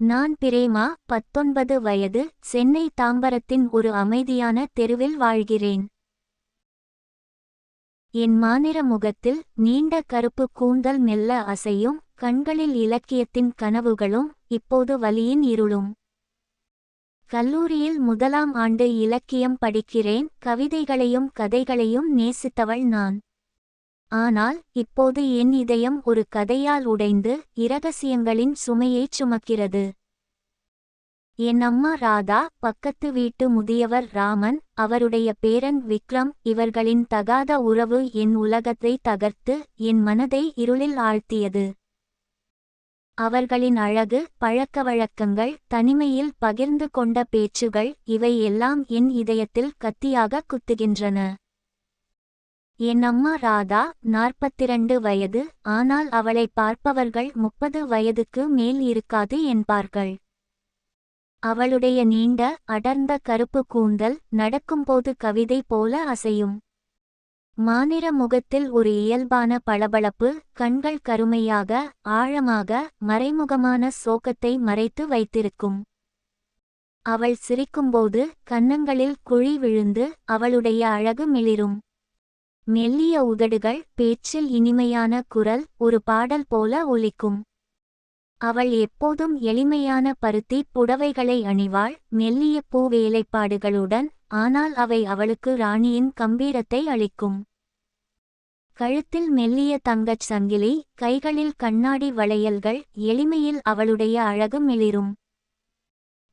நான் பிரேமா பத்தொன்பது வயது சென்னை தாம்பரத்தின் ஒரு அமைதியான தெருவில் வாழ்கிறேன். என் மாநிற முகத்தில் நீண்ட கருப்பு கூந்தல் மெல்ல அசையும் கண்களில் இலக்கியத்தின் கனவுகளும் இப்போது வலியின் இருளும். கல்லூரியில் முதலாம் ஆண்டு இலக்கியம் படிக்கிறேன் கவிதைகளையும் கதைகளையும் நேசித்தவள் நான். ஆனால் இப்போது என் இதயம் ஒரு கதையால் உடைந்து இரகசியங்களின் சுமையைச் சுமக்கிறது. என் அம்மா ராதா பக்கத்து வீட்டு முதியவர் ராமன் அவருடைய பேரன் விக்ரம் இவர்களின் தகாத உறவு என் உலகத்தை தகர்த்து என் மனதை இருளில் ஆழ்த்தியது. அவர்களின் அழகு பழக்கவழக்கங்கள் தனிமையில் பகிர்ந்து கொண்ட பேச்சுகள் இவை எல்லாம் என் இதயத்தில் கத்தியாக குத்துகின்றன. என் அம்மா ராதா நாற்பத்திரண்டு வயது ஆனால் அவளை பார்ப்பவர்கள் முப்பது வயதுக்கு மேல் இருக்காது என்பார்கள். அவளுடைய நீண்ட அடர்ந்த கருப்பு கூந்தல் நடக்கும்போது கவிதை போல அசையும். மானிர முகத்தில் ஒரு இயல்பான பளபளப்பு கண்கள் கருமையாக ஆழமாக மறைமுகமான சோகத்தை மறைத்து வைத்திருக்கும். அவள் சிரிக்கும்போது கன்னங்களில் குழி விழுந்து அவளுடைய அழகு மிளிரும். மெல்லிய உதடுகள் பேச்சில் இனிமையான குரல் ஒரு பாடல் போல ஒலிக்கும். அவள் எப்போதும் எளிமையான பருத்தி புடவைகளை அணிவாள் மெல்லிய பூ வேலைப்பாடுகளுடன் ஆனால் அவை அவளுக்கு ராணியின் கம்பீரத்தை அளிக்கும். கழுத்தில் மெல்லிய தங்கச் சங்கிலி கைகளில் கண்ணாடி வளையல்கள் எளிமையில் அவளுடைய அழகு மிளிரும்.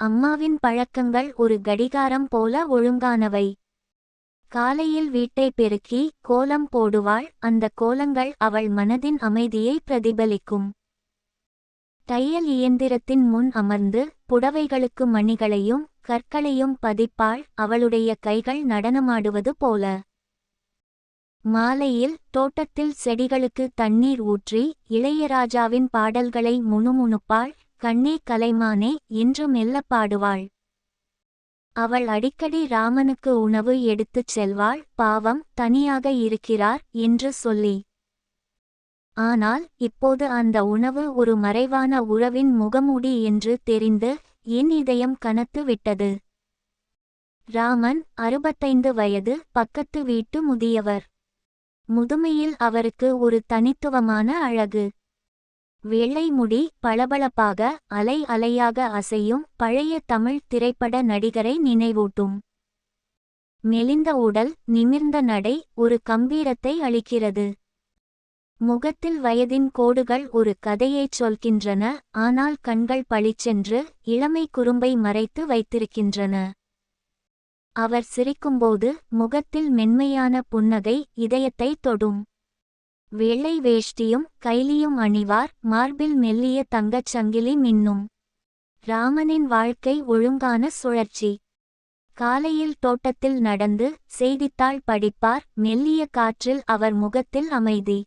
அம்மாவின் பழக்கங்கள் ஒரு கடிகாரம் போல ஒழுங்கானவை. காலையில் வீட்டை பெருக்கி கோலம் போடுவாள். அந்த கோலங்கள் அவள் மனதின் அமைதியை பிரதிபலிக்கும். தையல் இயந்திரத்தின் முன் அமர்ந்து புடவைகளுக்கு மணிகளையும் கற்களையும் பதிப்பாள். அவளுடைய கைகள் நடனமாடுவது போல. மாலையில் தோட்டத்தில் செடிகளுக்கு தண்ணீர் ஊற்றி இளையராஜாவின் பாடல்களை முணுமுணுப்பாள். கண்ணே கலைமானே என்று மெல்ல பாடுவாள். அவள் அடிக்கடி ராமனுக்கு உணவு எடுத்துச் செல்வாள் பாவம் தனியாக இருக்கிறார் என்று சொல்லி. ஆனால் இப்போது அந்த உணவு ஒரு மறைவான உறவின் முகமூடி என்று தெரிந்து என் இதயம் கனத்து விட்டது. ராமன் அறுபத்தைந்து வயது பக்கத்து வீட்டு முதியவர். முதுமையில் அவருக்கு ஒரு தனித்துவமான அழகு. வெள்ளை முடி பளபளப்பாக அலை அலையாக அசையும் பழைய தமிழ் திரைப்பட நடிகரை நினைவூட்டும். மெலிந்த உடல் நிமிர்ந்த நடை ஒரு கம்பீரத்தை அளிக்கிறது. முகத்தில் வயதின் கோடுகள் ஒரு கதையைச் சொல்கின்றன ஆனால் கண்கள் பளிச்சென்று இளமை குறும்பை மறைத்து வைத்திருக்கின்றன. அவர் சிரிக்கும்போது முகத்தில் மென்மையான புன்னகை இதயத்தை தொடும். வெள்ளை வேஷ்டியும் கைலியும் அணிவார் மார்பில் மெல்லிய தங்கச் சங்கிலி மின்னும். ராமனின் வாழ்க்கை ஒழுங்கான சுழற்சி. காலையில் தோட்டத்தில் நடந்து செய்தித்தாள் படிப்பார் மெல்லிய காற்றில் அவர் முகத்தில் அமைதி.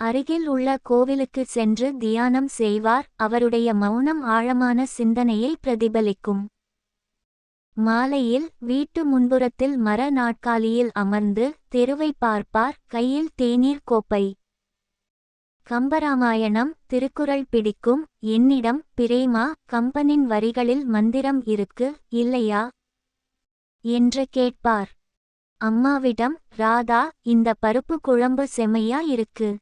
அருகில் உள்ள கோவிலுக்கு சென்று தியானம் செய்வார் அவருடைய மௌனம் ஆழமான சிந்தனையை பிரதிபலிக்கும். மாலையில் வீட்டு முன்புறத்தில் மர நாட்காலியில் அமர்ந்து தெருவை பார்ப்பார் கையில் தேநீர் கோப்பை. கம்பராமாயணம் திருக்குறள் பிடிக்கும். என்னிடம் பிரேமா கம்பனின் வரிகளில் மந்திரம் இருக்கு இல்லையா? என்று கேட்பார். அம்மாவிடம் ராதா இந்த பருப்பு குழம்பு செமையா இருக்கு?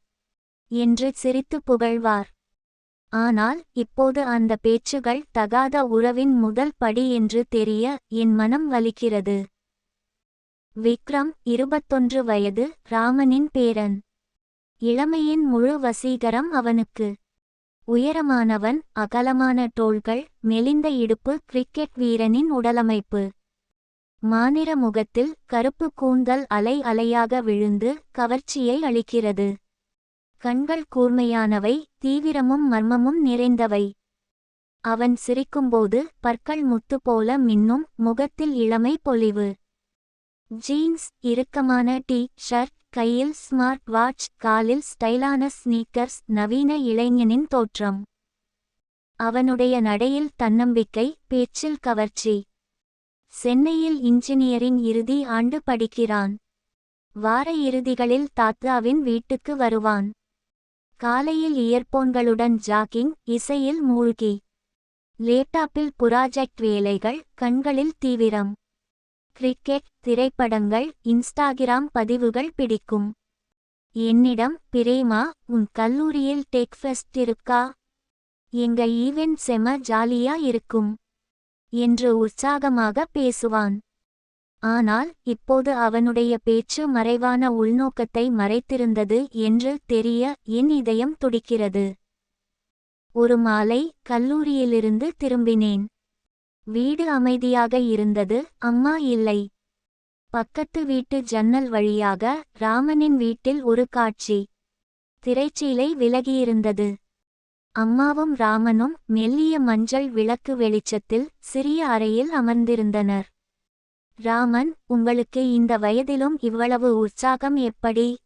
என்று சிரித்து புகழ்வார். ஆனால் இப்போது அந்த பேச்சுகள் தகாத உறவின் முதல் படி என்று தெரிய என் மனம் வலிக்கிறது. விக்ரம் இருபத்தொன்று வயது ராமனின் பேரன். இளமையின் முழு வசீகரம் அவனுக்கு. உயரமானவன் அகலமான தோள்கள் மெலிந்த இடுப்பு கிரிக்கெட் வீரனின் உடலமைப்பு. மாநிற முகத்தில் கருப்பு கூந்தல் அலை அலையாக விழுந்து கவர்ச்சியை அளிக்கிறது. கண்கள் கூர்மையானவை தீவிரமும் மர்மமும் நிறைந்தவை. அவன் சிரிக்கும்போது பற்கள் முத்து போல மின்னும் முகத்தில் இளமை பொலிவு. ஜீன்ஸ் இறுக்கமான டி ஷர்ட் கையில் ஸ்மார்ட் வாட்ச் காலில் ஸ்டைலான ஸ்னீக்கர்ஸ் நவீன இளைஞனின் தோற்றம். அவனுடைய நடையில் தன்னம்பிக்கை பேச்சில் கவர்ச்சி. சென்னையில் இன்ஜினியரிங் இறுதி ஆண்டு படிக்கிறான். வார இறுதிகளில் தாத்தாவின் வீட்டுக்கு வருவான். காலையில் இயர்போன்களுடன் ஜாகிங் இசையில் மூழ்கி. லேப்டாப்பில் புராஜெக்ட் வேலைகள் கண்களில் தீவிரம். கிரிக்கெட் திரைப்படங்கள் இன்ஸ்டாகிராம் பதிவுகள் பிடிக்கும். என்னிடம் பிரேமா உன் கல்லூரியில் டெக் ஃபெஸ்ட் இருக்கா? எங்க ஈவென்ட் செம ஜாலியா இருக்கும். என்று உற்சாகமாக பேசுவான். ஆனால் இப்போது அவனுடைய பேச்சு மறைவான உள்நோக்கத்தை மறைத்திருந்தது என்று தெரிய என் இதயம் துடிக்கிறது. ஒரு மாலை கல்லூரியிலிருந்து திரும்பினேன். வீடு அமைதியாக இருந்தது அம்மா இல்லை. பக்கத்து வீட்டு ஜன்னல் வழியாக ராமனின் வீட்டில் ஒரு காட்சி. திரைச்சீலை விலகியிருந்தது. அம்மாவும் ராமனும் மெல்லிய மஞ்சள் விளக்கு வெளிச்சத்தில் சிறிய அறையில் அமர்ந்திருந்தனர். ராமன் உங்களுக்கு இந்த வயதிலும் இவ்வளவு உற்சாகம் எப்படி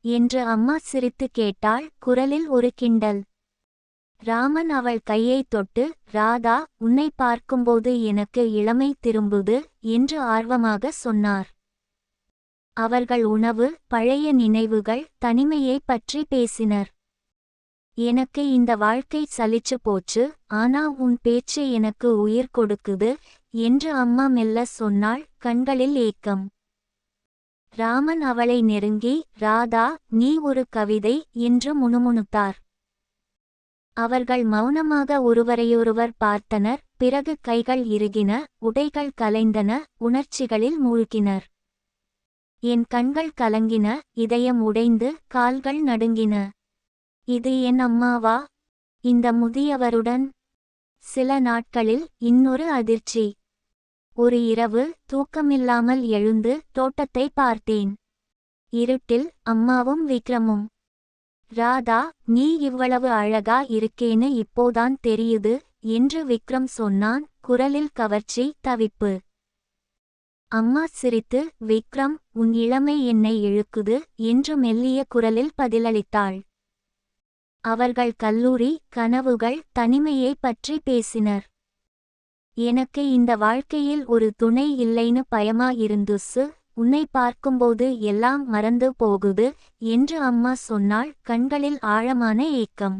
என்று அம்மா சிரித்து கேட்டாள் குரலில் ஒரு கிண்டல். ராமன் அவள் கையைத் தொட்டு ராதா உன்னை பார்க்கும்போது எனக்கு இளமை திரும்புது என்று ஆர்வமாக சொன்னார். அவர்கள் உணவு பழைய நினைவுகள் தனிமையைப் பற்றி பேசினர். எனக்கு இந்த வாழ்க்கை சலிச்சு போச்சு ஆனா உன் பேச்சு எனக்கு உயிர் கொடுக்குது என்று அம்மா மெல்ல சொன்னாள் கண்களில் ஏக்கம். ராமன் அவளை நெருங்கி ராதா நீ ஒரு கவிதை என்று முணுமுணுத்தார். அவர்கள் மௌனமாக ஒருவரையொருவர் பார்த்தனர் பிறகு கைகள் இறுகின உடைகள் கலைந்தன உணர்ச்சிகளில் மூழ்கினர். என் கண்கள் கலங்கின இதயம் உடைந்து கால்கள் நடுங்கின. இது என் அம்மாவா? இந்த முதியவருடன்? சில நாட்களில் இன்னொரு அதிர்ச்சி. ஒரு இரவு தூக்கமில்லாமல் எழுந்து தோட்டத்தை பார்த்தேன். இருட்டில் அம்மாவும் விக்ரமும். ராதா நீ இவ்வளவு அழகா இருக்கேன்னு இப்போதான் தெரியுது என்று விக்ரம் சொன்னான் குரலில் கவர்ச்சி தவிப்பு. அம்மா சிரித்து விக்ரம் உன் இளமை என்னை இழுக்குது என்று மெல்லிய குரலில் பதிலளித்தாள். அவர்கள் கல்லூரி கனவுகள் தனிமையை பற்றி பேசினர். எனக்கு இந்த வாழ்க்கையில் ஒரு துணை இல்லைன்னு பயமா இருந்துசு உன்னை பார்க்கும்போது எல்லாம் மறந்து போகுது என்று அம்மா சொன்னாள் கண்களில் ஆழமான ஏக்கம்.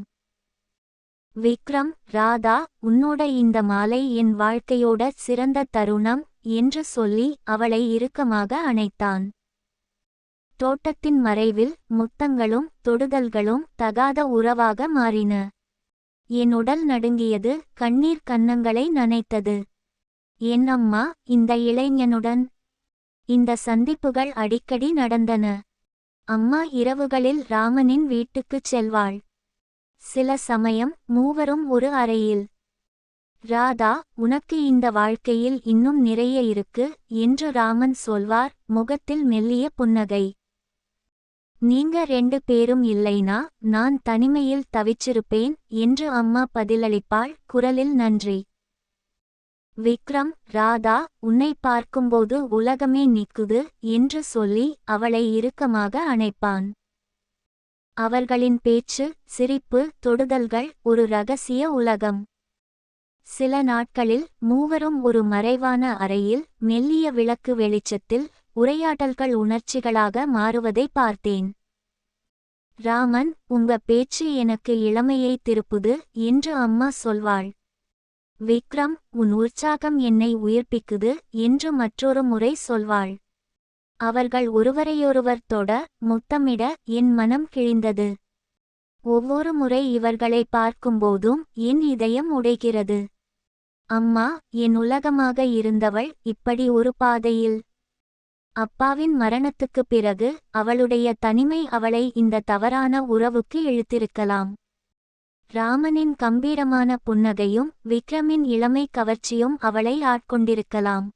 விக்ரம் ராதா உன்னோட இந்த மாலை என் வாழ்க்கையோட சிறந்த தருணம் என்று சொல்லி அவளை இறுக்கமாக அணைத்தான். தோட்டத்தின் மறைவில் முத்தங்களும் தொடுதல்களும் தகாத உறவாக மாறின. என் உடல் நடுங்கியது கண்ணீர் கன்னங்களை நனைத்தது. என் அம்மா இந்த இளைஞனுடன் இந்த சந்திப்புகள் அடிக்கடி நடந்தன. அம்மா இரவுகளில் ராமனின் வீட்டுக்குச் செல்வாள். சில சமயம் மூவரும் ஒரு அறையில். ராதா உனக்கு இந்த வாழ்க்கையில் இன்னும் நிறைய இருக்கு என்று ராமன் சொல்வார் முகத்தில் மெல்லிய புன்னகை. நீங்க ரெண்டு பேரும் இல்லைனா நான் தனிமையில் தவிச்சிருப்பேன் என்று அம்மா பதிலளிப்பாள் குரலில் நன்றி. விக்ரம் ராதா உன்னை பார்க்கும்போது உலகமே நிக்குது என்று சொல்லி அவளை இறுக்கமாக அணைப்பான். அவர்களின் பேச்சு சிரிப்பு தொடுதல்கள் ஒரு ரகசிய உலகம். சில நாட்களில் மூவரும் ஒரு மறைவான அறையில் மெல்லிய விளக்கு வெளிச்சத்தில் உரையாடல்கள் உணர்ச்சிகளாக மாறுவதை பார்த்தேன். ராமன் உங்க பேச்சு எனக்கு இளமையை திருப்புது என்று அம்மா சொல்வாள். விக்ரம் உன் உற்சாகம் என்னை உயிர்ப்பிக்குது என்று மற்றொரு முறை சொல்வாள். அவர்கள் ஒருவரையொருவர் தொட முத்தமிட என் மனம் கிழிந்தது. ஒவ்வொரு முறை இவர்களை பார்க்கும்போதும் என் இதயம் உடைகிறது. அம்மா என் உலகமாக இருந்தவள் இப்படி ஒரு பாதையில் அப்பாவின் மரணத்துக்குப் பிறகு அவளுடைய தனிமை அவளை இந்த தவறான உறவுக்கு இழுத்திருக்கலாம். ராமனின் கம்பீரமான புன்னகையும் விக்ரமின் இளமை கவர்ச்சியும் அவளை ஆட்கொண்டிருக்கலாம்.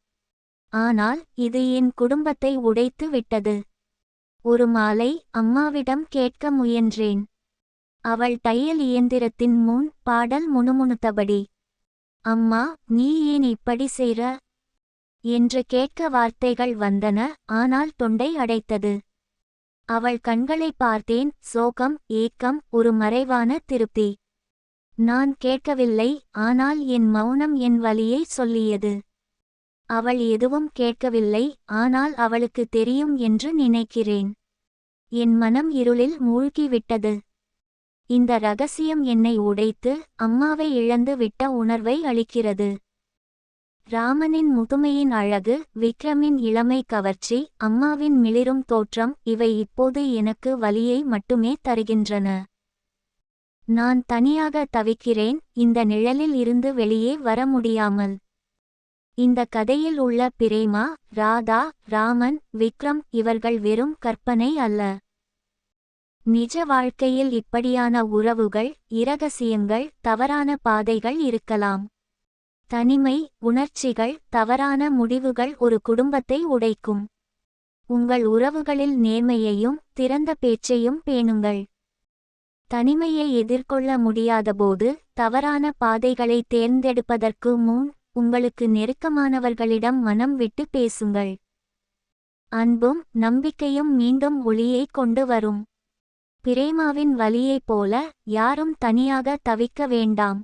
ஆனால் இது என் குடும்பத்தை உடைத்து விட்டது. ஒரு மாலை அம்மாவிடம் கேட்க முயன்றேன். அவள் தையல் இயந்திரத்தின் முன் பாடல் முணுமுணுத்தபடி அம்மா நீ ஏன் இப்படி செய்ற? என்று கேட்க வார்த்தைகள் வந்தன ஆனால் தொண்டை அடைத்தது. அவள் கண்களை பார்த்தேன் சோகம் ஏக்கம் ஒரு மறைவான திருப்தி. நான் கேட்கவில்லை ஆனால் என் மௌனம் என் வழியை சொல்லியது. அவள் எதுவும் கேட்கவில்லை ஆனால் அவளுக்கு தெரியும் என்று நினைக்கிறேன். என் மனம் இருளில் மூழ்கிவிட்டது. இந்த ரகசியம் என்னை உடைத்து அம்மாவை இழந்து விட்ட உணர்வை அளிக்கிறது. ராமனின் முதுமையின் அழகு விக்ரமின் இளமை கவர்ச்சி அம்மாவின் மிளிரும் தோற்றம் இவை இப்போது எனக்கு வலியை மட்டுமே தருகின்றன. நான் தனியாக தவிக்கிறேன் இந்த நிழலில் இருந்து வெளியே வர முடியாமல். இந்த கதையில் உள்ள பிரேமா ராதா ராமன் விக்ரம் இவர்கள் வெறும் கற்பனை அல்ல. நிஜ வாழ்க்கையில் இப்படியான உறவுகள் இரகசியங்கள் தவறான பாதைகள் இருக்கலாம். தனிமை உணர்ச்சிகள் தவறான முடிவுகள் ஒரு குடும்பத்தை உடைக்கும். உங்கள் உறவுகளில் நேர்மையையும் திறந்த பேச்சையும் பேணுங்கள். தனிமையை எதிர்கொள்ள முடியாதபோது தவறான பாதைகளை தேர்ந்தெடுப்பதற்கு முன் உங்களுக்கு நெருக்கமானவர்களிடம் மனம் விட்டு பேசுங்கள். அன்பும் நம்பிக்கையும் மீண்டும் ஒளியை கொண்டு வரும். பிரேமாவின் வலியைப் போல யாரும் தனியாக தவிக்க வேண்டாம்.